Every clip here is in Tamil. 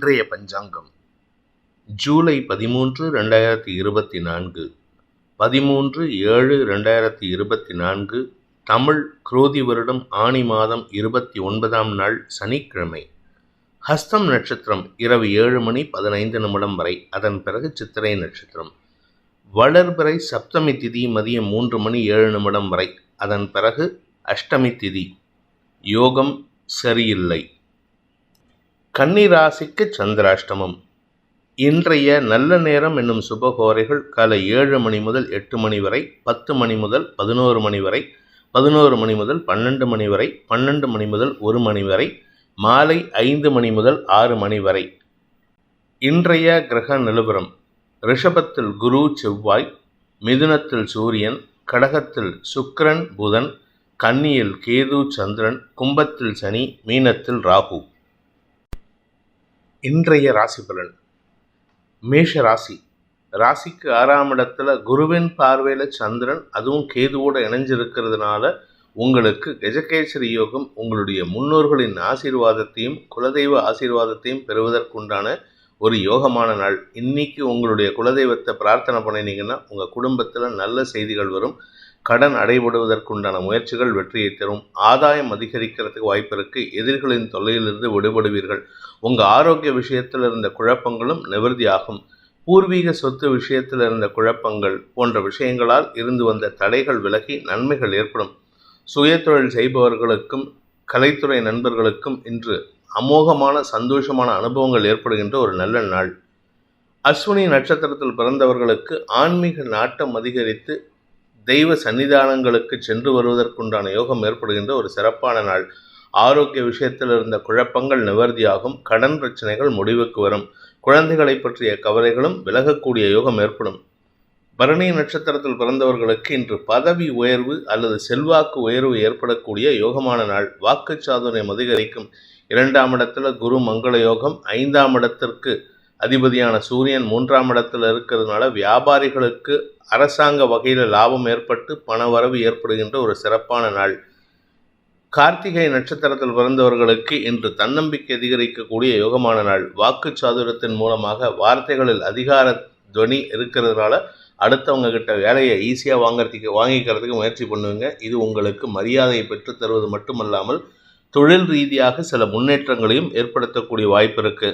இன்றைய பஞ்சாங்கம். ஜூலை பதிமூன்று ரெண்டாயிரத்தி இருபத்தி நான்கு. பதிமூன்று ஏழு ரெண்டாயிரத்தி இருபத்தி நான்கு. தமிழ் குரோதி வருடம் ஆனி மாதம் இருபத்தி ஒன்பதாம் நாள் சனிக்கிழமை. ஹஸ்தம் நட்சத்திரம் இரவு ஏழு மணி பதினைந்து நிமிடம் வரை அதன் பிறகு சித்திரை நட்சத்திரம். வளர்பிறை சப்தமி திதி மதியம் மூன்று மணி ஏழு நிமிடம் வரை அதன் பிறகு அஷ்டமி திதி. யோகம் சரியில்லை. கன்னிராசிக்கு சந்திராஷ்டமம். இன்றைய நல்ல நேரம் என்னும் சுபகோரைகள் காலை ஏழு மணி முதல் எட்டு மணி வரை பத்து மணி முதல் பதினோரு மணி வரை பதினோரு மணி முதல் பன்னெண்டு மணி வரை பன்னெண்டு மணி முதல் ஒரு மணி வரை மாலை ஐந்து மணி முதல் ஆறு மணி வரை. இன்றைய கிரக நிலவரம். ரிஷபத்தில் குரு செவ்வாய் மிதுனத்தில் சூரியன் கடகத்தில் சுக்கிரன் புதன் கன்னியில் கேது சந்திரன் கும்பத்தில் சனி மீனத்தில் ராகு. இன்றைய ராசி பலன். மேஷ ராசி. ராசிக்கு ஆறாம் இடத்துல குருவின் பார்வையில் சந்திரன் அதுவும் கேதுவோடு இணைஞ்சிருக்கிறதுனால உங்களுக்கு கஜகேசரி யோகம் உங்களுடைய முன்னோர்களின் ஆசீர்வாதத்தையும் குலதெய்வ ஆசீர்வாதத்தையும் பெறுவதற்குண்டான ஒரு யோகமான நாள். இன்னைக்கு உங்களுடைய குலதெய்வத்தை பிரார்த்தனை பண்ணினீங்கன்னா உங்கள் குடும்பத்தில் நல்ல செய்திகள் வரும். கடன் அடைபடுவதற்குண்டான முயற்சிகள் வெற்றியை தரும். ஆதாயம் அதிகரிக்கிறதுக்கு வாய்ப்பு இருக்கு. எதிரிகளின் தொல்லையிலிருந்து விடுபடுவீர்கள். உங்கள் ஆரோக்கிய விஷயத்தில் இருந்த குழப்பங்களும் நிவர்த்தியாகும். பூர்வீக சொத்து விஷயத்தில் இருந்த குழப்பங்கள் போன்ற விஷயங்களால் இருந்து வந்த தடைகள் விலகி நன்மைகள் ஏற்படும். சுயதொழில் செய்பவர்களுக்கும் கலைத்துறை நண்பர்களுக்கும் இன்று அமோகமான சந்தோஷமான அனுபவங்கள் ஏற்படுகின்ற ஒரு நல்ல நாள். அஸ்வினி நட்சத்திரத்தில் பிறந்தவர்களுக்கு ஆன்மீக நாட்டம் அதிகரித்து தெய்வ சன்னிதானங்களுக்கு சென்று வருவதற்குண்டான யோகம் ஏற்படுகின்ற ஒரு சிறப்பான நாள். ஆரோக்கிய விஷயத்தில் இருந்த குழப்பங்கள் நிவர்த்தியாகும் கடன் பிரச்சனைகள் முடிவுக்கு வரும். குழந்தைகளை பற்றிய கவலைகளும் விலகக்கூடிய யோகம் ஏற்படும். பரணி நட்சத்திரத்தில் பிறந்தவர்களுக்கு இன்று பதவி உயர்வு அல்லது செல்வாக்கு உயர்வு ஏற்படக்கூடிய யோகமான நாள். வாக்கு சாதனை அதிகரிக்கும். இரண்டாம் இடத்துல குரு மங்கள யோகம் ஐந்தாம் இடத்திற்கு அதிபதியான சூரியன் மூன்றாம் இடத்துல இருக்கிறதுனால வியாபாரிகளுக்கு அரசாங்க வகையில் லாபம் ஏற்பட்டு பண வரவு ஏற்படுகின்ற ஒரு சிறப்பான நாள். கார்த்திகை நட்சத்திரத்தில் பிறந்தவர்களுக்கு இன்று தன்னம்பிக்கை அதிகரிக்கக்கூடிய யோகமான நாள். வாக்கு சாதுரத்தின் மூலமாக வார்த்தைகளில் அதிகார துவனி இருக்கிறதுனால அடுத்தவங்க கிட்ட வேலையை ஈஸியாக வாங்குறதுக்கு வாங்கிக்கிறதுக்கு முயற்சி பண்ணுவீங்க. இது உங்களுக்கு மரியாதையை பெற்றுத் தருவது மட்டுமல்லாமல் தொழில் ரீதியாக சில முன்னேற்றங்களையும் ஏற்படுத்தக்கூடிய வாய்ப்பு இருக்கு.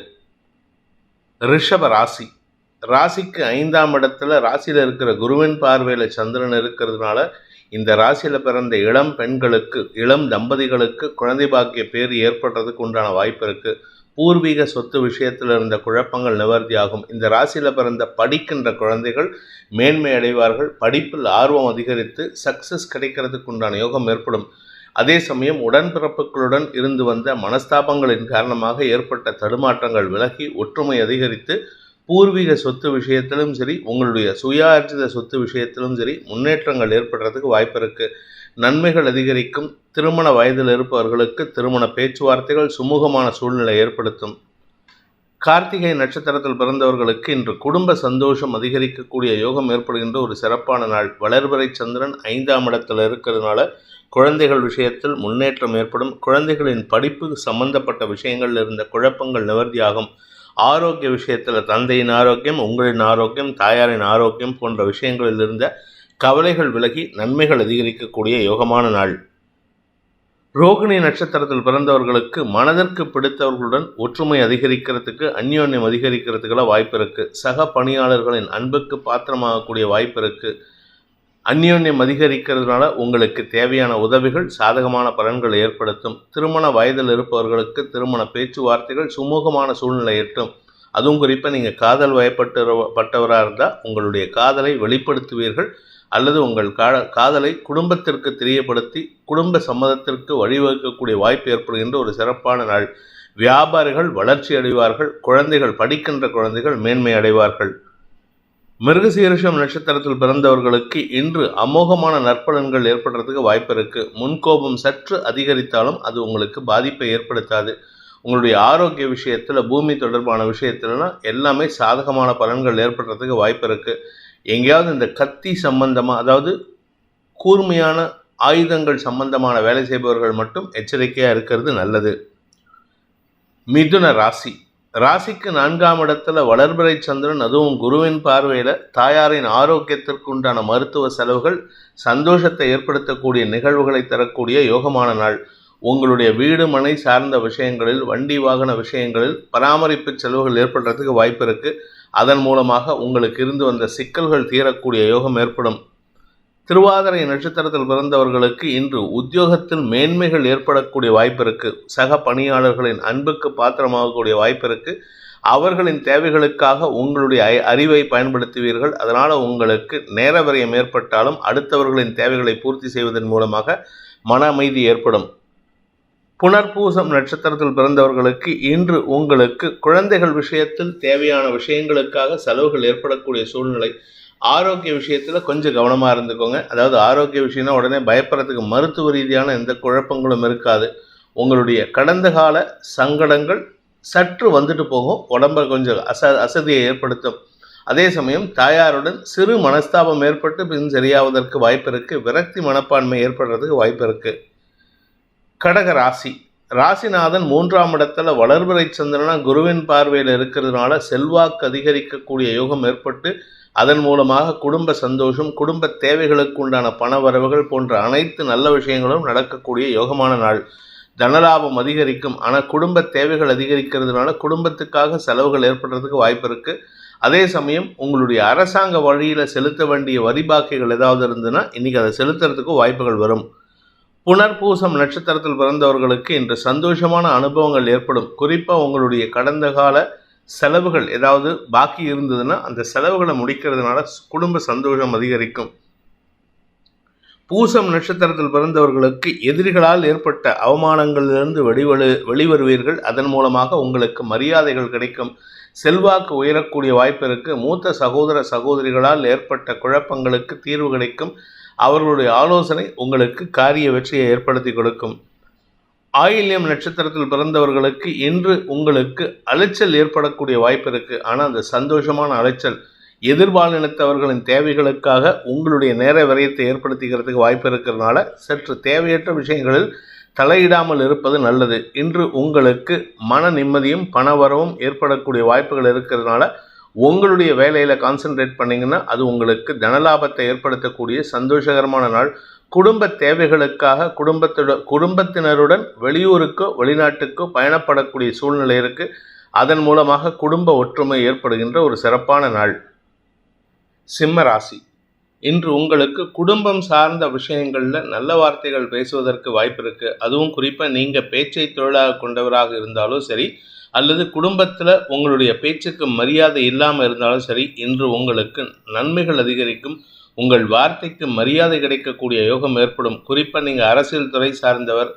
ரிஷப ராசி. ராசிக்கு ஐந்தாம் இடத்துல ராசியில் இருக்கிற குருவின் பார்வையில் சந்திரன் இருக்கிறதுனால இந்த ராசியில் பிறந்த இளம் பெண்களுக்கு இளம் தம்பதிகளுக்கு குழந்தை பாக்கிய பேர் ஏற்படுறதுக்கு உண்டான வாய்ப்பு இருக்கு. பூர்வீக சொத்து விஷயத்தில் இருந்த குழப்பங்கள் நிவர்த்தியாகும். இந்த ராசியில் பிறந்த படிக்கின்ற குழந்தைகள் மேன்மை அடைவார்கள். படிப்பில் ஆர்வம் அதிகரித்து சக்சஸ் கிடைக்கிறதுக்கு உண்டான யோகம் ஏற்படும். அதே சமயம் உடன்பிறப்புகளுடன் இருந்து வந்த மனஸ்தாபங்களின் காரணமாக ஏற்பட்ட தடுமாற்றங்கள் விலகி ஒற்றுமை அதிகரித்து பூர்வீக சொத்து விஷயத்திலும் சரி உங்களுடைய சுயார்ஜித சொத்து விஷயத்திலும் சரி முன்னேற்றங்கள் ஏற்படுறதுக்கு வாய்ப்பு இருக்கு. நன்மைகள் அதிகரிக்கும். திருமண வயதில் இருப்பவர்களுக்கு திருமண பேச்சுவார்த்தைகள் சுமூகமான சூழ்நிலை ஏற்படுத்தும். கார்த்திகை நட்சத்திரத்தில் பிறந்தவர்களுக்கு இன்று குடும்ப சந்தோஷம் அதிகரிக்கக்கூடிய யோகம் ஏற்படுகின்ற ஒரு சிறப்பான நாள். வளர்பறை சந்திரன் ஐந்தாம் இடத்தில் இருக்கிறதுனால குழந்தைகள் விஷயத்தில் முன்னேற்றம் ஏற்படும். குழந்தைகளின் படிப்பு சம்பந்தப்பட்ட விஷயங்களில் இருந்த குழப்பங்கள் நிவர்த்தியாகும். ஆரோக்கிய விஷயத்தில் தந்தையின் ஆரோக்கியம் உங்களின் ஆரோக்கியம் தாயாரின் ஆரோக்கியம் போன்ற விஷயங்களில் இருந்த கவலைகள் விலகி நன்மைகள் அதிகரிக்கக்கூடிய யோகமான நாள். ரோகிணி நட்சத்திரத்தில் பிறந்தவர்களுக்கு மனதிற்கு பிடித்தவர்களுடன் ஒற்றுமை அதிகரிக்கிறதுக்கு அந்யோன்யம் அதிகரிக்கிறதுக்கெல்லாம் வாய்ப்பு இருக்குது சக பணியாளர்களின் அன்புக்கு பாத்திரமாகக்கூடிய வாய்ப்பு இருக்குது அந்யோன்யம் அதிகரிக்கிறதுனால உங்களுக்கு தேவையான உதவிகள் சாதகமான பலன்களை ஏற்படுத்தும். திருமண வயதில் இருப்பவர்களுக்கு திருமண பேச்சுவார்த்தைகள் சுமூகமான சூழ்நிலை எட்டும் அதுவும் குறிப்பாக நீங்கள் காதல் வயப்பட்டு பட்டவராக இருந்தால் உங்களுடைய காதலை வெளிப்படுத்துவீர்கள். அல்லது உங்கள் கா காதலை குடும்பத்திற்கு தெரியப்படுத்தி குடும்ப சம்மதத்திற்கு வழிவகுக்கக்கூடிய வாய்ப்பு ஏற்படுகின்ற ஒரு சிறப்பான நாள். வியாபாரிகள் வளர்ச்சி அடைவார்கள். குழந்தைகள் படிக்கின்ற குழந்தைகள் மேன்மை அடைவார்கள். மிருகசீரிஷம் நட்சத்திரத்தில் பிறந்தவர்களுக்கு இன்று அமோகமான நற்பலன்கள் ஏற்படுறதுக்கு வாய்ப்பு இருக்கு. முன்கோபம் சற்று அதிகரித்தாலும் அது உங்களுக்கு பாதிப்பை ஏற்படுத்தாது. உங்களுடைய ஆரோக்கிய விஷயத்தில் பூமி தொடர்பான விஷயத்துலலாம் எல்லாமே சாதகமான பலன்கள் ஏற்படுறதுக்கு வாய்ப்பு இருக்கு. எங்கேயாவது இந்த கத்தி சம்பந்தமாக அதாவது கூர்மையான ஆயுதங்கள் சம்பந்தமான வேலை செய்பவர்கள் மட்டும் எச்சரிக்கையாக இருக்கிறது நல்லது. மிதுன ராசி. ராசிக்கு நான்காம் இடத்துல வளர்பிறை சந்திரன் அதுவும் குருவின் பார்வையில் தாயாரின் ஆரோக்கியத்திற்கு உண்டான மருத்துவ செலவுகள் சந்தோஷத்தை ஏற்படுத்தக்கூடிய நிகழ்வுகளை தரக்கூடிய யோகமான நாள். உங்களுடைய வீடு மனை சார்ந்த விஷயங்களில் வண்டி வாகன விஷயங்களில் பராமரிப்பு செலவுகள் ஏற்படுறதுக்கு வாய்ப்பு இருக்கு. அதன் மூலமாக உங்களுக்கு இருந்து வந்த சிக்கல்கள் தீரக்கூடிய யோகம் ஏற்படும். திருவாதிரை நட்சத்திரத்தில் பிறந்தவர்களுக்கு இன்று உத்தியோகத்தில் மேன்மைகள் ஏற்படக்கூடிய வாய்ப்பு இருக்கு. சக பணியாளர்களின் அன்புக்கு பாத்திரமாகக்கூடிய வாய்ப்பு இருக்கு. அவர்களின் தேவைகளுக்காக உங்களுடைய அறி- அறிவை பயன்படுத்துவீர்கள். அதனால உங்களுக்கு நேர விரயம் ஏற்பட்டாலும் அடுத்தவர்களின் தேவைகளை பூர்த்தி செய்வதன் மூலமாக மன அமைதி ஏற்படும். புனர்பூசம் நட்சத்திரத்தில் பிறந்தவர்களுக்கு இன்று உங்களுக்கு குழந்தைகள் விஷயத்தில் தேவையான விஷயங்களுக்காக செலவுகள் ஏற்படக்கூடிய சூழ்நிலை ஆரோக்கிய விஷயத்தில் கொஞ்சம் கவனமாக இருந்துக்கோங்க. அதாவது ஆரோக்கிய விஷயம்னா உடனே பயப்படுறதுக்கு மருத்துவ ரீதியான எந்த குழப்பங்களும் இருக்காது. உங்களுடைய கடந்த கால சங்கடங்கள் சற்று வந்துட்டு போகும். உடம்பை கொஞ்சம் அச அசதியை ஏற்படுத்தும். அதே சமயம் தாயாருடன் சிறு மனஸ்தாபம் ஏற்பட்டு பின் சரியாவதற்கு வாய்ப்பு இருக்குது விரக்தி மனப்பான்மை ஏற்படுறதுக்கு வாய்ப்பு இருக்குது கடக ராசி. ராசிநாதன் மூன்றாம் இடத்துல வளர்பிறை சந்திரனா குருவின் பார்வையில் இருக்கிறதுனால செல்வாக்கு அதிகரிக்கக்கூடிய யோகம் ஏற்பட்டு அதன் மூலமாக குடும்ப சந்தோஷம் குடும்ப தேவைகளுக்கு உண்டான பண வரவுகள் போன்ற அனைத்து நல்ல விஷயங்களும் நடக்கக்கூடிய யோகமான நாள். தனலாபம் அதிகரிக்கும். ஆனால் குடும்ப தேவைகள் அதிகரிக்கிறதுனால குடும்பத்துக்காக செலவுகள் ஏற்படுறதுக்கு வாய்ப்பு இருக்குது அதே சமயம் உங்களுடைய அரசாங்க வழியில் செலுத்த வேண்டிய வரி பாக்கிகள் ஏதாவது இருந்ததுன்னா இன்றைக்கி அதை செலுத்துறதுக்கு வாய்ப்புகள் வரும். புனர்பூசம் நட்சத்திரத்தில் பிறந்தவர்களுக்கு இன்று சந்தோஷமான அனுபவங்கள் ஏற்படும். குறிப்பாக உங்களுடைய கடந்த கால செலவுகள் ஏதாவது பாக்கி இருந்ததுன்னா அந்த செலவுகளை முடிக்கிறதுனால குடும்ப சந்தோஷம் அதிகரிக்கும். பூசம் நட்சத்திரத்தில் பிறந்தவர்களுக்கு எதிரிகளால் ஏற்பட்ட அவமானங்களிலிருந்து வெளிவரு வெளிவருவீர்கள். அதன் மூலமாக உங்களுக்கு மரியாதைகள் கிடைக்கும். செல்வாக்கு உயரக்கூடிய வாய்ப்பு இருக்கு. மூத்த சகோதர சகோதரிகளால் ஏற்பட்ட குழப்பங்களுக்கு தீர்வு கிடைக்கும். அவர்களுடைய ஆலோசனை உங்களுக்கு காரிய வெற்றியை ஏற்படுத்தி கொடுக்கும். ஆயில்யம் நட்சத்திரத்தில் பிறந்தவர்களுக்கு இன்று உங்களுக்கு அலைச்சல் ஏற்படக்கூடிய வாய்ப்பு இருக்கு. ஆனால் அந்த சந்தோஷமான அலைச்சல் எதிர்பாலினத்தவர்களின் தேவைகளுக்காக உங்களுடைய நேர விரயத்தை ஏற்படுத்திக்கிறதுக்கு வாய்ப்பு இருக்கிறதுனால சற்று தேவையற்ற விஷயங்களில் தலையிடாமல் இருப்பது நல்லது. இன்று உங்களுக்கு மன நிம்மதியும் பணவரவும் ஏற்படக்கூடிய வாய்ப்புகள் இருக்கிறதுனால உங்களுடைய வேலையில் கான்சென்ட்ரேட் பண்ணிங்கன்னா அது உங்களுக்கு தனலாபத்தை ஏற்படுத்தக்கூடிய சந்தோஷகரமான நாள். குடும்ப தேவைகளுக்காக குடும்பத்துடன் குடும்பத்தினருடன் வெளியூருக்கோ வெளிநாட்டுக்கோ பயணப்படக்கூடிய சூழ்நிலை இருக்கு. அதன் மூலமாக குடும்ப ஒற்றுமை ஏற்படுகின்ற ஒரு சிறப்பான நாள். சிம்ம ராசி. இன்று உங்களுக்கு குடும்பம் சார்ந்த விஷயங்களில் நல்ல வார்த்தைகள் பேசுவதற்கு வாய்ப்பு இருக்கு. அதுவும் குறிப்பாக நீங்கள் பேச்சை தொழிலாக கொண்டவராக இருந்தாலும் சரி அல்லது குடும்பத்தில் உங்களுடைய பேச்சுக்கு மரியாதை இல்லாமல் இருந்தாலும் சரி இன்று உங்களுக்கு நன்மைகள் அதிகரிக்கும். உங்கள் வார்த்தைக்கு மரியாதை கிடைக்கக்கூடிய யோகம் ஏற்படும். குறிப்பாக நீங்கள் அரசியல் துறை சார்ந்தவர்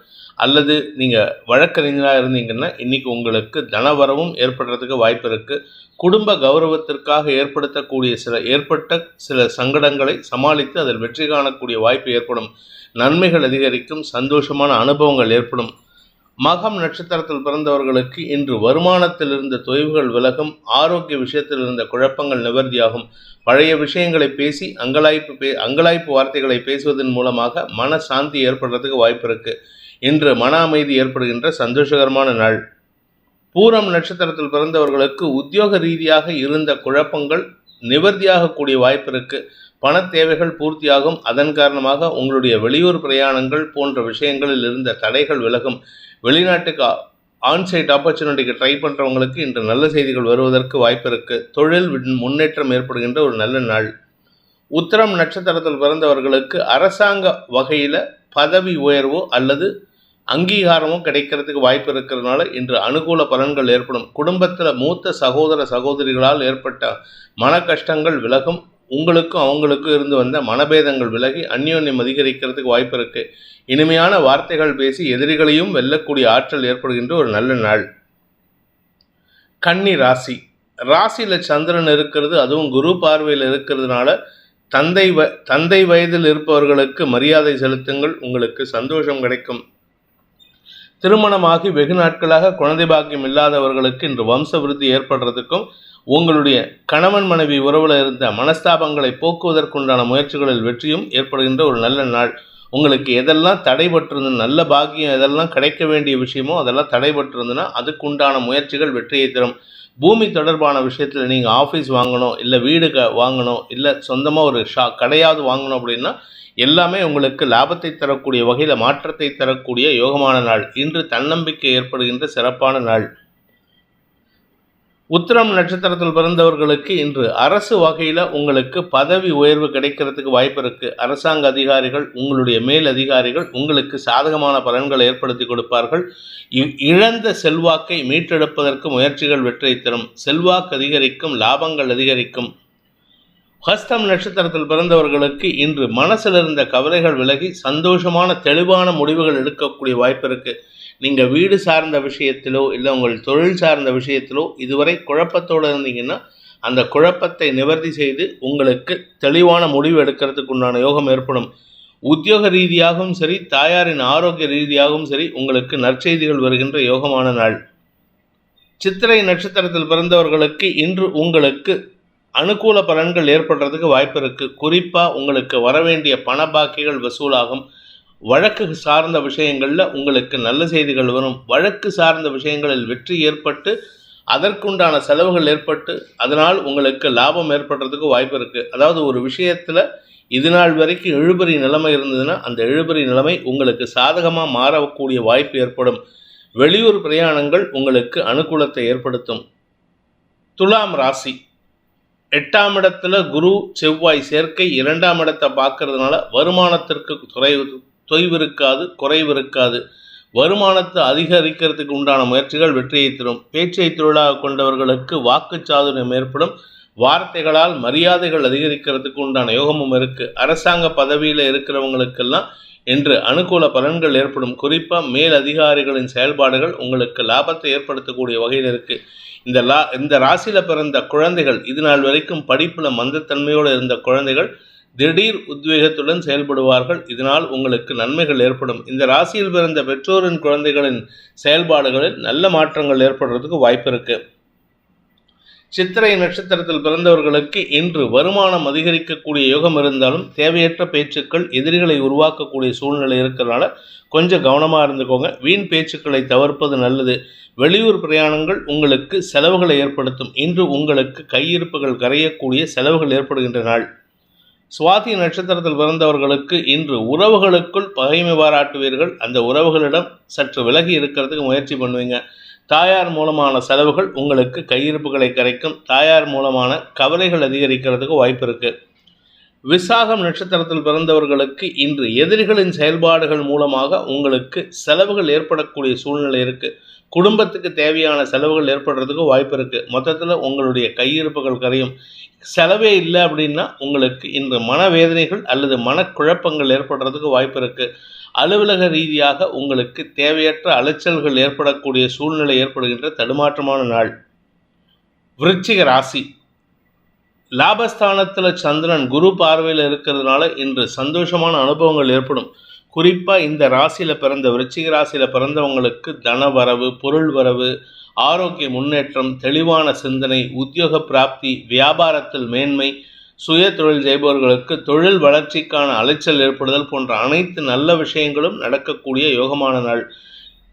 அல்லது நீங்கள் வழக்கறிஞராக இருந்தீங்கன்னா இன்னைக்கு உங்களுக்கு தனவரவும் ஏற்படுறதுக்கு வாய்ப்பு இருக்குது குடும்ப கௌரவத்திற்காக ஏற்படுத்தக்கூடிய சில ஏற்பட்ட சில சங்கடங்களை சமாளித்து அதில் வெற்றி காணக்கூடிய வாய்ப்பு ஏற்படும். நன்மைகள் அதிகரிக்கும் சந்தோஷமான அனுபவங்கள் ஏற்படும். மகம் நட்சத்திரத்தில் பிறந்தவர்களுக்கு இன்று வருமானத்தில் இருந்த தொய்வுகள் விலகும் ஆரோக்கிய விஷயத்தில் இருந்த குழப்பங்கள் நிவர்த்தியாகும். பழைய விஷயங்களை பேசி அங்கலாய்ப்பு பே அங்கலாய்ப்பு வார்த்தைகளை பேசுவதன் மூலமாக மன சாந்தி ஏற்படுறதுக்கு வாய்ப்பு இருக்கு. இன்று மன அமைதி ஏற்படுகின்ற சந்தோஷகரமான நாள். பூரம் நட்சத்திரத்தில் பிறந்தவர்களுக்கு உத்தியோக ரீதியாக இருந்த குழப்பங்கள் நிவர்த்தியாகக்கூடிய வாய்ப்பு இருக்கு. பண தேவைகள் பூர்த்தியாகும். அதன் காரணமாக உங்களுடைய வெளியூர் பிரயாணங்கள் போன்ற விஷயங்களில் இருந்த தடைகள் விலகும். வெளிநாட்டுக்கு ஆன்சைட் ஆப்பர்ச்சுனிட்டிக்கு ட்ரை பண்ணுறவங்களுக்கு இன்று நல்ல செய்திகள் வருவதற்கு வாய்ப்பு இருக்குது தொழில் முன்னேற்றம் ஏற்படுகின்ற ஒரு நல்ல நாள். உத்தரம் நட்சத்திரத்தில் பிறந்தவர்களுக்கு அரசாங்க வகையில் பதவி உயர்வோ அல்லது அங்கீகாரமோ கிடைக்கிறதுக்கு வாய்ப்பு இருக்கிறதுனால இன்று அனுகூல பலன்கள் ஏற்படும். குடும்பத்தில் மூத்த சகோதர சகோதரிகளால் ஏற்பட்ட மன கஷ்டங்கள் விலகும். உங்களுக்கும் அவங்களுக்கும் இருந்து வந்த மனபேதங்கள் விலகி அந்யோன்யம் அதிகரிக்கிறதுக்கு வாய்ப்பு இருக்கு. இனிமையான வார்த்தைகள் பேசி எதிரிகளையும் வெல்லக்கூடிய ஆற்றல் ஏற்படுகின்ற ஒரு நல்ல நாள். கன்னி ராசி. ராசியில் சந்திரன் இருக்கிறது அதுவும் குரு பார்வையில் இருக்கிறதுனால தந்தை வ தந்தை வயதில் இருப்பவர்களுக்கு மரியாதை செலுத்துங்கள் உங்களுக்கு சந்தோஷம் கிடைக்கும். திருமணமாகி வெகு நாட்களாக குழந்தை பாக்கியம் இல்லாதவர்களுக்கு இன்று வம்ச விருத்தி ஏற்படுறதுக்கும் உங்களுடைய கணவன் மனைவி உறவில் இருந்த மனஸ்தாபங்களை போக்குவதற்குண்டான முயற்சிகளில் வெற்றியும் ஏற்படுகின்ற ஒரு நல்ல நாள். உங்களுக்கு எதெல்லாம் தடைபட்டிருந்து நல்ல பாக்கியம் எதெல்லாம் கிடைக்க வேண்டிய விஷயமோ அதெல்லாம் தடைபட்டிருந்ததுன்னா அதுக்குண்டான முயற்சிகள் வெற்றியை தரும். பூமி தொடர்பான விஷயத்தில் நீங்கள் ஆஃபீஸ் வாங்கணும் இல்லை வீடு க வாங்கணும் இல்லை சொந்தமாக ஒரு ஷா கடையாவது வாங்கணும் அப்படின்னா எல்லாமே உங்களுக்கு லாபத்தை தரக்கூடிய வகையில் மாற்றத்தை தரக்கூடிய யோகமான நாள். இன்று தன்னம்பிக்கை ஏற்படுகின்ற சிறப்பான நாள். உத்திரம் நட்சத்திரத்தில் பிறந்தவர்களுக்கு இன்று அரசு வகையில் உங்களுக்கு பதவி உயர்வு கிடைக்கிறதுக்கு வாய்ப்பு இருக்குது அரசாங்க அதிகாரிகள் உங்களுடைய மேல் அதிகாரிகள் உங்களுக்கு சாதகமான பலன்களை ஏற்படுத்தி கொடுப்பார்கள். இ- இழந்த செல்வாக்கை மீட்டெடுப்பதற்கு முயற்சிகள் வெற்றி தரும். செல்வாக்கு அதிகரிக்கும் லாபங்கள் அதிகரிக்கும். ஹஸ்தம் நட்சத்திரத்தில் பிறந்தவர்களுக்கு இன்று மனசில் இருந்த கவலைகள் விலகி சந்தோஷமான தெளிவான முடிவுகள் எடுக்கக்கூடிய வாய்ப்பு இருக்குது நீங்கள் வீடு சார்ந்த விஷயத்திலோ இல்லை உங்கள் தொழில் சார்ந்த விஷயத்திலோ இதுவரை குழப்பத்தோடு இருந்தீங்கன்னா அந்த குழப்பத்தை நிவர்த்தி செய்து உங்களுக்கு தெளிவான முடிவு எடுக்கிறதுக்கு உண்டான யோகம் ஏற்படும். உத்தியோக ரீதியாகவும் சரி தாயாரின் ஆரோக்கிய ரீதியாகவும் சரி உங்களுக்கு நற்செய்திகள் வருகின்ற யோகமான நாள். சித்திரை நட்சத்திரத்தில் பிறந்தவர்களுக்கு இன்று உங்களுக்கு அனுகூல பலன்கள் ஏற்படுறதுக்கு வாய்ப்பு இருக்குது குறிப்பாக உங்களுக்கு வரவேண்டிய பண பாக்கிகள் வசூலாகும். வழக்கு சார்ந்த விஷயங்களில் உங்களுக்கு நல்ல செய்திகள் வரும். வழக்கு சார்ந்த விஷயங்களில் வெற்றி ஏற்பட்டு அதற்குண்டான செலவுகள் ஏற்பட்டு அதனால் உங்களுக்கு லாபம் ஏற்படுறதுக்கு வாய்ப்பு இருக்குது அதாவது ஒரு விஷயத்தில் இது நாள் வரைக்கும் இழுபறி நிலைமை இருந்ததுன்னா அந்த இழுபறி நிலைமை உங்களுக்கு சாதகமாக மாறக்கூடிய வாய்ப்பு ஏற்படும். வெளியூர் பிரயாணங்கள் உங்களுக்கு அனுகூலத்தை ஏற்படுத்தும். துலாம் ராசி. எட்டாம் இடத்துல குரு செவ்வாய் சேர்க்கை இரண்டாம் இடத்தை பார்க்கறதுனால வருமானத்திற்கு துறை தொய்வு இருக்காது குறைவு இருக்காது. வருமானத்தை அதிகரிக்கிறதுக்கு உண்டான முயற்சிகள் வெற்றியை தரும். பேச்சை தொழிலாக கொண்டவர்களுக்கு வாக்கு சாதுரியம் ஏற்படும். வார்த்தைகளால் மரியாதைகள் அதிகரிக்கிறதுக்கு உண்டான யோகமும் இருக்கு. அரசாங்க பதவியில் இருக்கிறவங்களுக்கெல்லாம் என்று அனுகூல பலன்கள் ஏற்படும். குறிப்பாக மேல் அதிகாரிகளின் செயல்பாடுகள் உங்களுக்கு லாபத்தை ஏற்படுத்தக்கூடிய வகையில் இருக்கு. இந்த லா இந்த ராசியில் பிறந்த குழந்தைகள் இது நாள் வரைக்கும் படிப்பில் மந்தத்தன்மையோடு இருந்த குழந்தைகள் திடீர் உத்வேகத்துடன் செயல்படுவார்கள். இதனால் உங்களுக்கு நன்மைகள் ஏற்படும். இந்த ராசியில் பிறந்த பெற்றோரின் குழந்தைகளின் செயல்பாடுகளில் நல்ல மாற்றங்கள் ஏற்படுறதுக்கு வாய்ப்பு இருக்கு. சித்திரை நட்சத்திரத்தில் பிறந்தவர்களுக்கு இன்று வருமானம் அதிகரிக்கக்கூடிய யோகம் இருந்தாலும் தேவையற்ற பேச்சுக்கள் எதிரிகளை உருவாக்கக்கூடிய சூழ்நிலை இருக்கிறதுனால கொஞ்சம் கவனமாக இருந்துக்கோங்க. வீண் பேச்சுக்களை தவிர்ப்பது நல்லது. வெளியூர் பிரயாணங்கள் உங்களுக்கு செலவுகளை ஏற்படுத்தும். இன்று உங்களுக்கு கையிருப்புகள் கரையக்கூடிய செலவுகள் ஏற்படுகின்ற நாள். சுவாதி நட்சத்திரத்தில் பிறந்தவர்களுக்கு இன்று உறவுகளுக்குள் பகைமை பாராட்டுவீர்கள். அந்த உறவுகளிடம் சற்று விலகி இருக்கிறதுக்கு முயற்சி பண்ணுவீங்க. தாயார் மூலமான செலவுகள் உங்களுக்கு கையிருப்புகளை கரைக்கும். தாயார் மூலமான கவலைகள் அதிகரிக்கிறதுக்கு வாய்ப்பு இருக்கு. விசாகம் நட்சத்திரத்தில் பிறந்தவர்களுக்கு இன்று எதிரிகளின் செயல்பாடுகள் மூலமாக உங்களுக்கு செலவுகள் ஏற்படக்கூடிய சூழ்நிலை இருக்குது குடும்பத்துக்கு தேவையான செலவுகள் ஏற்படுறதுக்கு வாய்ப்பு இருக்குது மொத்தத்தில் உங்களுடைய கையிருப்புகள் கரையும். செலவே இல்லை அப்படின்னா உங்களுக்கு இன்று மனவேதனைகள் அல்லது மனக்குழப்பங்கள் ஏற்படுறதுக்கு வாய்ப்பு இருக்குது அலுவலக ரீதியாக உங்களுக்கு தேவையற்ற அலைச்சல்கள் ஏற்படக்கூடிய சூழ்நிலை ஏற்படுகின்ற தடுமாற்றமான நாள். விருச்சிக ராசி. லாபஸ்தானத்தில் சந்திரன் குரு பார்வையில் இருக்கிறதுனால இன்று சந்தோஷமான அனுபவங்கள் ஏற்படும். குறிப்பாக இந்த ராசியில் பிறந்த விருச்சிக ராசியில் பிறந்தவங்களுக்கு தன வரவு பொருள் வரவு ஆரோக்கிய முன்னேற்றம் தெளிவான சிந்தனை உத்தியோக பிராப்தி வியாபாரத்தில் மேன்மை சுய தொழில் செய்பவர்களுக்கு தொழில் வளர்ச்சிக்கான அலைச்சல் ஏற்படுதல் போன்ற அனைத்து நல்ல விஷயங்களும் நடக்கக்கூடிய யோகமான நாள்.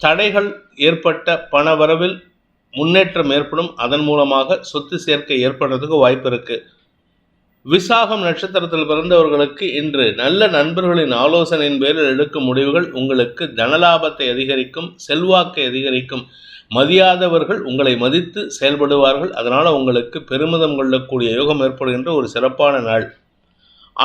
தடைகள் ஏற்பட்ட பண வரவில் முன்னேற்றம் ஏற்படும். அதன் மூலமாக சொத்து சேர்க்கை ஏற்படுறதுக்கு வாய்ப்பு இருக்குது விசாகம் நட்சத்திரத்தில் பிறந்தவர்களுக்கு இன்று நல்ல நண்பர்களின் ஆலோசனையின் பேரில் எடுக்கும் முடிவுகள் உங்களுக்கு தனலாபத்தை அதிகரிக்கும் செல்வாக்கை அதிகரிக்கும். மதியாதவர்கள் உங்களை மதித்து செயல்படுவார்கள். அதனால் உங்களுக்கு பெருமிதம் கொள்ளக்கூடிய யோகம் ஏற்படுகின்ற ஒரு சிறப்பான நாள்.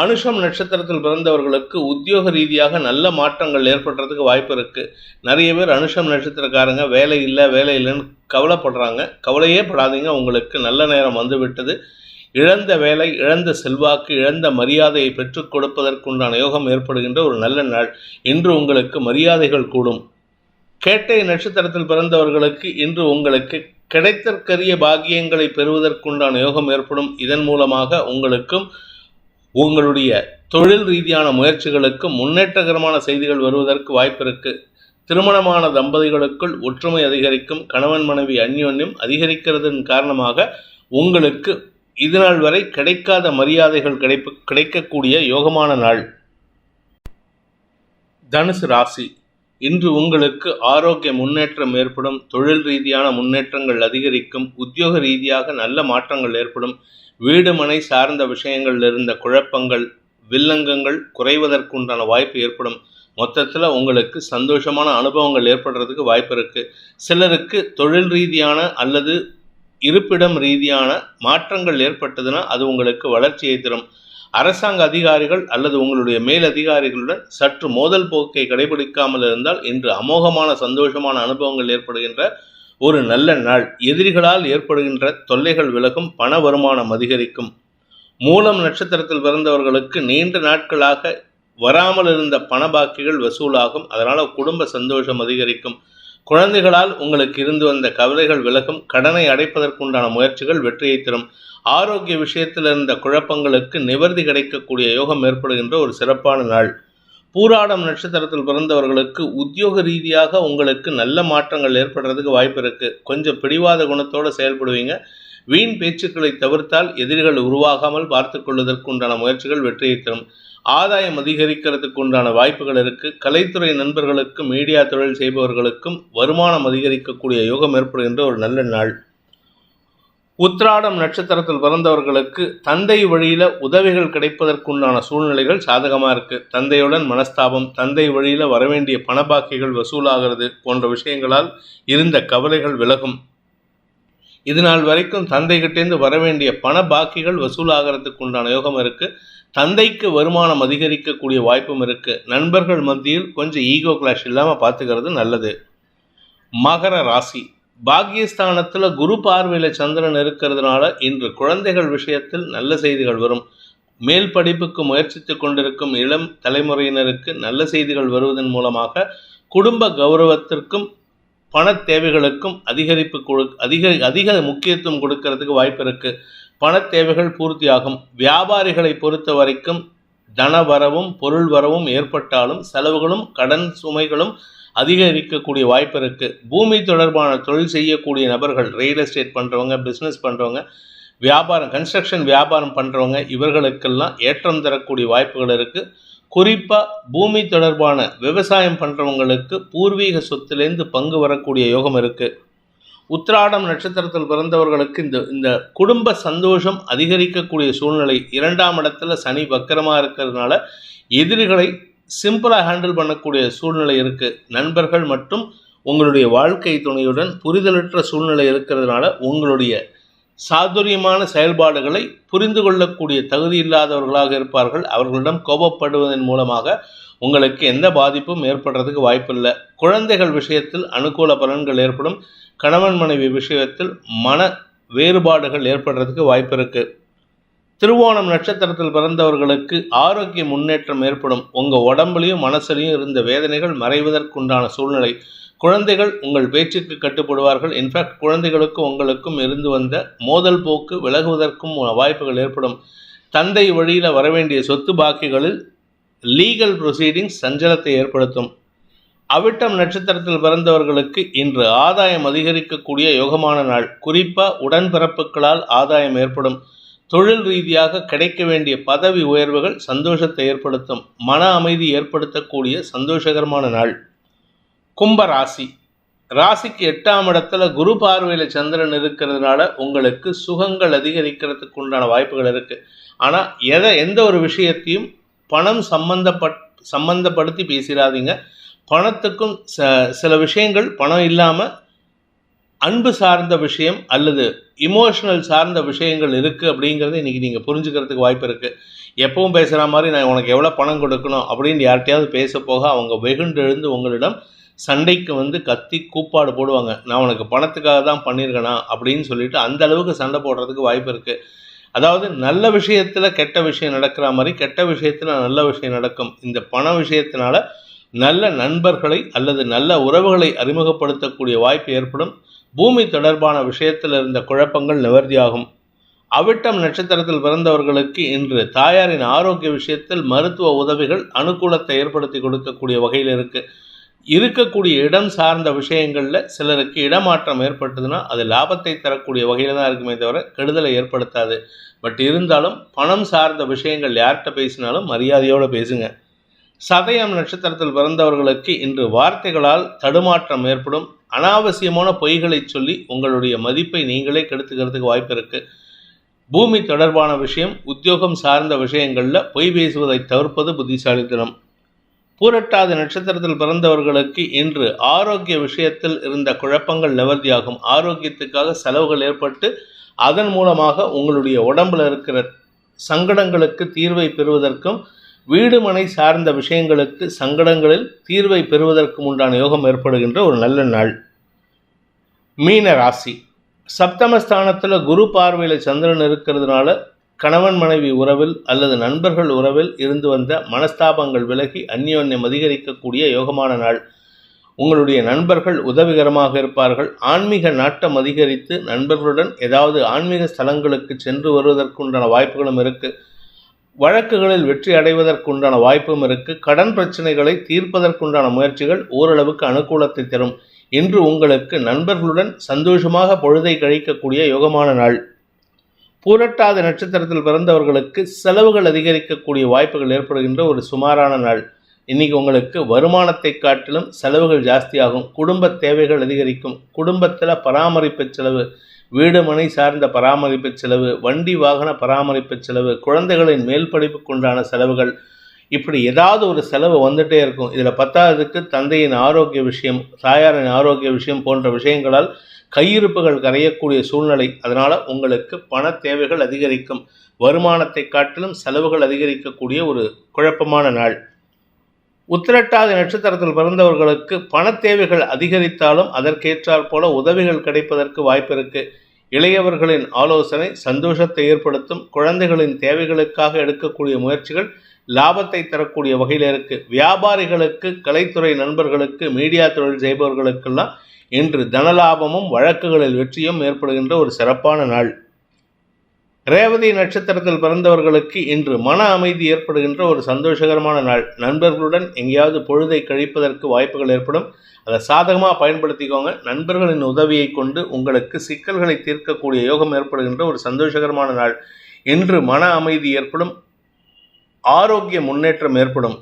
அனுஷம் நட்சத்திரத்தில் பிறந்தவர்களுக்கு உத்தியோக ரீதியாக நல்ல மாற்றங்கள் ஏற்படுறதுக்கு வாய்ப்பு இருக்கு. நிறைய பேர் அனுஷம் நட்சத்திரக்காரங்க வேலை இல்லை வேலை இல்லைன்னு கவலைப்படுறாங்க. கவலையே படாதீங்க. உங்களுக்கு நல்ல நேரம் வந்துவிட்டது. இழந்த வேலை இழந்த செல்வாக்கு இழந்த மரியாதையை பெற்றுக் கொடுப்பதற்குண்டான யோகம் ஏற்படுகின்ற ஒரு நல்ல நாள். இன்று உங்களுக்கு மரியாதைகள் கூடும். கேட்டை நட்சத்திரத்தில் பிறந்தவர்களுக்கு இன்று உங்களுக்கு கிடைத்தற்கரிய பாக்கியங்களை பெறுவதற்குண்டான யோகம் ஏற்படும். இதன் மூலமாக உங்களுக்கும் உங்களுடைய தொழில் ரீதியான முயற்சிகளுக்கு முன்னேற்றகரமான செய்திகள் வருவதற்கு வாய்ப்பு இருக்கு. திருமணமான தம்பதிகளுக்குள் ஒற்றுமை அதிகரிக்கும். கணவன் மனைவி அந்யோன்யம் அதிகரிக்கிறதன் காரணமாக உங்களுக்கு இதுநாள் வரை கிடைக்காத மரியாதைகள் கிடைப்பு கிடைக்கக்கூடிய யோகமான நாள். தனுசு ராசி இன்று உங்களுக்கு ஆரோக்கிய முன்னேற்றம் ஏற்படும் தொழில் ரீதியான முன்னேற்றங்கள் அதிகரிக்கும் உத்தியோக ரீதியாக நல்ல மாற்றங்கள் ஏற்படும் வீடு மனை சார்ந்த விஷயங்களில் இருந்த குழப்பங்கள் வில்லங்கங்கள் குறைவதற்குண்டான வாய்ப்பு ஏற்படும். மொத்தத்தில் உங்களுக்கு சந்தோஷமான அனுபவங்கள் ஏற்படுறதுக்கு வாய்ப்பு இருக்குது சிலருக்கு தொழில் ரீதியான அல்லது இருப்பிடம் ரீதியான மாற்றங்கள் ஏற்பட்டதுன்னா அது உங்களுக்கு வளர்ச்சியை தரும். அரசாங்க அதிகாரிகள் அல்லது உங்களுடைய மேல் அதிகாரிகளுடன் சற்று மோதல் போக்கை கடைபிடிக்காமல் இருந்தால் இன்று அமோகமான சந்தோஷமான அனுபவங்கள் ஏற்படுகின்ற ஒரு நல்ல நாள். எதிரிகளால் ஏற்படுகின்ற தொல்லைகள் விலகும் பண வருமானம் அதிகரிக்கும். மூலம் நட்சத்திரத்தில் பிறந்தவர்களுக்கு நீண்ட நாட்களாக வராமல் இருந்த பண பாக்கிகள் வசூலாகும். அதனால் குடும்ப சந்தோஷம் அதிகரிக்கும். குழந்தைகளால் உங்களுக்கு இருந்து வந்த கவலைகள் விலகும் கடனை அடைப்பதற்குண்டான முயற்சிகள் வெற்றியை தரும். ஆரோக்கிய விஷயத்தில் இருந்த குழப்பங்களுக்கு நிவர்த்தி கிடைக்கக்கூடிய யோகம் ஏற்படுகின்ற ஒரு சிறப்பான நாள். பூராடம் நட்சத்திரத்தில் பிறந்தவர்களுக்கு உத்தியோக ரீதியாக உங்களுக்கு நல்ல மாற்றங்கள் ஏற்படுறதுக்கு வாய்ப்பு இருக்குது கொஞ்சம் பிடிவாத குணத்தோடு செயல்படுவீங்க. வீண் பேச்சுக்களை தவிர்த்தால் எதிரிகள் உருவாகாமல் பார்த்து கொள்வதற்கு உண்டான முயற்சிகள் வெற்றியை தரும். ஆதாயம் அதிகரிக்கிறதுக்கு உண்டான வாய்ப்புகள் இருக்குது கலைத்துறை நண்பர்களுக்கும் மீடியா தொழில் செய்பவர்களுக்கும் வருமானம் அதிகரிக்கக்கூடிய யோகம் ஏற்படுகின்ற ஒரு நல்ல நாள். உத்ராடம் நட்சத்திரத்தில் பிறந்தவர்களுக்கு தந்தை வழியில் உதவிகள் கிடைப்பதற்குண்டான சூழ்நிலைகள் சாதகமாக இருக்குது தந்தையுடன் மனஸ்தாபம் தந்தை வழியில் வரவேண்டிய பணபாக்கிகள் வசூலாகிறது போன்ற விஷயங்களால் இருந்த கவலைகள் விலகும். இது நாள் வரைக்கும் தந்தைகிட்டேருந்து வரவேண்டிய பண பாக்கிகள் வசூலாகிறதுக்கு உண்டான யோகம் இருக்குது தந்தைக்கு வருமானம் அதிகரிக்கக்கூடிய வாய்ப்பும் இருக்குது நண்பர்கள் மத்தியில் கொஞ்சம் ஈகோ கிளாஷ் இல்லாமல் பார்த்துக்கிறது நல்லது. மகர ராசி. பாகியஸ்தானத்தில் குரு பார்வையில் சந்திரன் இருக்கிறதுனால இன்று குழந்தைகள் விஷயத்தில் நல்ல செய்திகள் வரும். மேல் படிப்புக்கு முயற்சித்து கொண்டிருக்கும் இளம் தலைமுறையினருக்கு நல்ல செய்திகள் வருவதன் மூலமாக குடும்ப கௌரவத்திற்கும் பண தேவைகளுக்கும் அதிகரிப்பு கொடு அதிக அதிக முக்கியத்துவம் கொடுக்கறதுக்கு வாய்ப்பு இருக்குது பண தேவைகள் பூர்த்தியாகும். வியாபாரிகளை பொறுத்த வரைக்கும் தன வரவும் பொருள் வரவும் ஏற்பட்டாலும் செலவுகளும் கடன் சுமைகளும் அதிகரிக்கக்கூடிய வாய்ப்பு இருக்குது பூமி தொடர்பான தொழில் செய்யக்கூடிய நபர்கள் ரியல் எஸ்டேட் பண்ணுறவங்க பிஸ்னஸ் பண்ணுறவங்க வியாபாரம் கன்ஸ்ட்ரக்ஷன் வியாபாரம் பண்ணுறவங்க இவர்களுக்கெல்லாம் ஏற்றம் தரக்கூடிய வாய்ப்புகள் இருக்குது குறிப்பாக பூமி தொடர்பான விவசாயம் பண்ணுறவங்களுக்கு பூர்வீக சொத்துலேருந்து பங்கு வரக்கூடிய யோகம் இருக்குது உத்திராடம் நட்சத்திரத்தில் பிறந்தவர்களுக்கு இந்த இந்த குடும்ப சந்தோஷம் அதிகரிக்கக்கூடிய சூழ்நிலை. இரண்டாம் இடத்துல சனி வக்கரமாக இருக்கிறதுனால எதிரிகளை சிம்பிளாக ஹேண்டில் பண்ணக்கூடிய சூழ்நிலை இருக்குது நண்பர்கள் மற்றும் உங்களுடைய வாழ்க்கை துணையுடன் புரிதலற்ற சூழ்நிலை இருக்கிறதுனால உங்களுடைய சாதுரியமான செயல்பாடுகளை புரிந்து கொள்ளக்கூடிய தகுதி இல்லாதவர்களாக இருப்பார்கள். அவர்களிடம் கோபப்படுவதன் மூலமாக உங்களுக்கு எந்த பாதிப்பும் ஏற்படுறதுக்கு வாய்ப்பில்லை. குழந்தைகள் விஷயத்தில் அனுகூல பலன்கள் ஏற்படும். கணவன் மனைவி விஷயத்தில் மன வேறுபாடுகள் ஏற்படுறதுக்கு வாய்ப்பு இருக்குது திருவோணம் நட்சத்திரத்தில் பிறந்தவர்களுக்கு ஆரோக்கிய முன்னேற்றம் ஏற்படும். உங்கள் உடம்புலையும் மனசுலையும் இருந்த வேதனைகள் மறைவதற்குண்டான சூழ்நிலை. குழந்தைகள் உங்கள் பேச்சுக்கு கட்டுப்படுவார்கள். இன்ஃபேக்ட் குழந்தைகளுக்கும் உங்களுக்கும் இருந்து வந்த மோதல் போக்கு விலகுவதற்கும் வாய்ப்புகள் ஏற்படும். தந்தை வழியில் வரவேண்டிய சொத்து பாக்கிகளில் லீகல் ப்ரொசீடிங்ஸ் சஞ்சலத்தை ஏற்படுத்தும். அவிட்டம் நட்சத்திரத்தில் பிறந்தவர்களுக்கு இன்று ஆதாயம் அதிகரிக்கக்கூடிய யோகமான நாள். குறிப்பாக உடன்பிறப்புகளால் ஆதாயம் ஏற்படும். தொழில் ரீதியாக கிடைக்க வேண்டிய பதவி உயர்வுகள் சந்தோஷத்தை ஏற்படுத்தும். மன அமைதி ஏற்படுத்தக்கூடிய சந்தோஷகரமான நாள். கும்ப ராசி. ராசிக்கு எட்டாம் இடத்துல குரு பார்வையில் சந்திரன் இருக்கிறதுனால உங்களுக்கு சுகங்கள் அதிகரிக்கிறதுக்கு உண்டான வாய்ப்புகள் இருக்குது ஆனால் எதை எந்த ஒரு விஷயத்தையும் பணம் சம்பந்தப்பட் சம்பந்தப்படுத்தி பேசிடாதீங்க பணத்துக்கும் ச சில விஷயங்கள் பணம் இல்லாமல் அன்பு சார்ந்த விஷயம் அல்லது இமோஷனல் சார்ந்த விஷயங்கள் இருக்குது அப்படிங்கிறத இன்றைக்கி நீங்கள் புரிஞ்சுக்கிறதுக்கு வாய்ப்பு இருக்குது எப்பவும் பேசுகிற மாதிரி நான் உனக்கு எவ்வளோ பணம் கொடுக்கணும் அப்படின்னு யார்கிட்டயாவது பேச போக அவங்க வெகுண்டெழுந்து உங்களிடம் சண்டைக்கு வந்து கத்தி கூப்பாடு போடுவாங்க. நான் உனக்கு பணத்துக்காக தான் பண்ணியிருக்கேனா அப்படின்னு சொல்லிட்டு அந்த அளவுக்கு சண்டை போடுறதுக்கு வாய்ப்பு இருக்குது அதாவது நல்ல விஷயத்தில் கெட்ட விஷயம் நடக்கிற மாதிரி கெட்ட விஷயத்தில் நல்ல விஷயம் நடக்கும். இந்த பண விஷயத்தினால நல்ல நண்பர்களை அல்லது நல்ல உறவுகளை அறிமுகப்படுத்தக்கூடிய வாய்ப்பு ஏற்படும். பூமி தொடர்பான விஷயத்தில் இருந்த குழப்பங்கள் நிவர்த்தியாகும். அவிட்டம் நட்சத்திரத்தில் பிறந்தவர்களுக்கு இன்று தாயாரின் ஆரோக்கிய விஷயத்தில் மருத்துவ உதவிகள் அனுகூலத்தை ஏற்படுத்தி கொடுக்கக்கூடிய வகையில் இருக்குது இருக்கக்கூடிய இடம் சார்ந்த விஷயங்களில் சிலருக்கு இடமாற்றம் ஏற்பட்டதுன்னா அது லாபத்தை தரக்கூடிய வகையில் தான் இருக்குமே தவிர கெடுதலை ஏற்படுத்தாது. பட் இருந்தாலும் பணம் சார்ந்த விஷயங்கள் யார்கிட்ட பேசினாலும் மரியாதையோடு பேசுங்க. சதயம் நட்சத்திரத்தில் பிறந்தவர்களுக்கு இன்று வார்த்தைகளால் தடுமாற்றம் ஏற்படும். அனாவசியமான பொய்களை சொல்லி உங்களுடைய மதிப்பை நீங்களே கெடுத்துக்கிறதுக்கு வாய்ப்பு இருக்கு. பூமி தொடர்பான விஷயம் உத்தியோகம் சார்ந்த விஷயங்களில் பொய் பேசுவதை தவிர்ப்பது புத்திசாலித்தனம் பூரட்டாதி நட்சத்திரத்தில் பிறந்தவர்களுக்கு இன்று ஆரோக்கிய விஷயத்தில் இருந்த குழப்பங்கள் நிவர்த்தியாகும். ஆரோக்கியத்துக்காக செலவுகள் ஏற்பட்டு அதன் மூலமாக உங்களுடைய உடம்புல இருக்கிற சங்கடங்களுக்கு தீர்வை பெறுவதற்கும் வீடு மனை சார்ந்த விஷயங்களுக்கு சங்கடங்களில் தீர்வை பெறுவதற்கு உண்டான யோகம் ஏற்படுகின்ற ஒரு நல்ல நாள். மீன ராசி. சப்தமஸ்தானத்தில் குரு பார்வையில் சந்திரன் இருக்கிறதுனால கணவன் மனைவி உறவில் அல்லது நண்பர்கள் உறவில் இருந்து வந்த மனஸ்தாபங்கள் விலகி அந்யோன்யம் அதிகரிக்கக்கூடிய யோகமான நாள். உங்களுடைய நண்பர்கள் உதவிகரமாக இருப்பார்கள். ஆன்மீக நாட்டம் அதிகரித்து நண்பர்களுடன் ஏதாவது ஆன்மீக ஸ்தலங்களுக்கு சென்று வருவதற்குண்டான வாய்ப்புகளும் இருக்குது வழக்குகளில் வெற்றி அடைவதற்குண்டான வாய்ப்பும் இருக்கு. கடன் பிரச்சனைகளை தீர்ப்பதற்குண்டான முயற்சிகள் ஓரளவுக்கு அனுகூலத்தை தரும். இன்று உங்களுக்கு நண்பர்களுடன் சந்தோஷமாக பொழுதை கழிக்கக்கூடிய யோகமான நாள். பூரட்டாத நட்சத்திரத்தில் பிறந்தவர்களுக்கு செலவுகள் அதிகரிக்கக்கூடிய வாய்ப்புகள் ஏற்படுகின்ற ஒரு சுமாரான நாள். இன்னைக்கு உங்களுக்கு வருமானத்தை காட்டிலும் செலவுகள் ஜாஸ்தியாகும். குடும்ப தேவைகள் அதிகரிக்கும். குடும்பத்தில் பராமரிப்பு செலவு வீடு மனை சார்ந்த பராமரிப்பு செலவு வண்டி வாகன பராமரிப்பு செலவு குழந்தைகளின் மேல் படிப்புக்குண்டான செலவுகள். இப்படி ஏதாவது ஒரு செலவு வந்துட்டே இருக்கும். இதில் பத்தாவதுக்கு தந்தையின் ஆரோக்கிய விஷயம் தாயாரின் ஆரோக்கிய விஷயம் போன்ற விஷயங்களால் கையிருப்புகள் கரையக்கூடிய சூழ்நிலை. அதனால் உங்களுக்கு பண தேவைகள் அதிகரிக்கும். வருமானத்தை காட்டிலும் செலவுகள் அதிகரிக்கக்கூடிய ஒரு குழப்பமான நாள். உத்திரட்டாதி நட்சத்திரத்தில் பிறந்தவர்களுக்கு பண தேவைகள் அதிகரித்தாலும் அதற்கேற்றாற் போல உதவிகள் கிடைப்பதற்கு வாய்ப்பு இருக்கு இளையவர்களின் ஆலோசனை சந்தோஷத்தை ஏற்படுத்தும் குழந்தைகளின் தேவைகளுக்காக எடுக்கக்கூடிய முயற்சிகள் லாபத்தை தரக்கூடிய வகையில் இருக்கு. வியாபாரிகளுக்கு கலைத்துறை நண்பர்களுக்கு மீடியா தொழில் செய்பவர்களுக்கெல்லாம் இன்று தனலாபமும் வழக்குகளில் வெற்றியும் ஏற்படுகின்ற ஒரு சிறப்பான நாள். ரேவதி நட்சத்திரத்தில் பிறந்தவர்களுக்கு இன்று மன அமைதி ஏற்படுகின்ற ஒரு சந்தோஷகரமான நாள். நண்பர்களுடன் எங்கேயாவது பொழுதை கழிப்பதற்கு வாய்ப்புகள் ஏற்படும். அதை சாதகமாக பயன்படுத்திக்கோங்க. நண்பர்களின் உதவியை கொண்டு உங்களுக்கு சிக்கல்களை தீர்க்கக்கூடிய யோகம் ஏற்படுகின்ற ஒரு சந்தோஷகரமான நாள். இன்று மன அமைதி ஏற்படும். ஆரோக்கிய முன்னேற்றம் ஏற்படும்.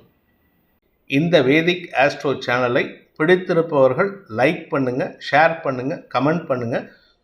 இந்த வேதிக் ஆஸ்ட்ரோ சேனலை பிடித்திருப்பவர்கள் லைக் பண்ணுங்கள் ஷேர் பண்ணுங்கள் கமெண்ட் பண்ணுங்கள்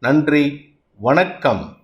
நன்றி வணக்கம்.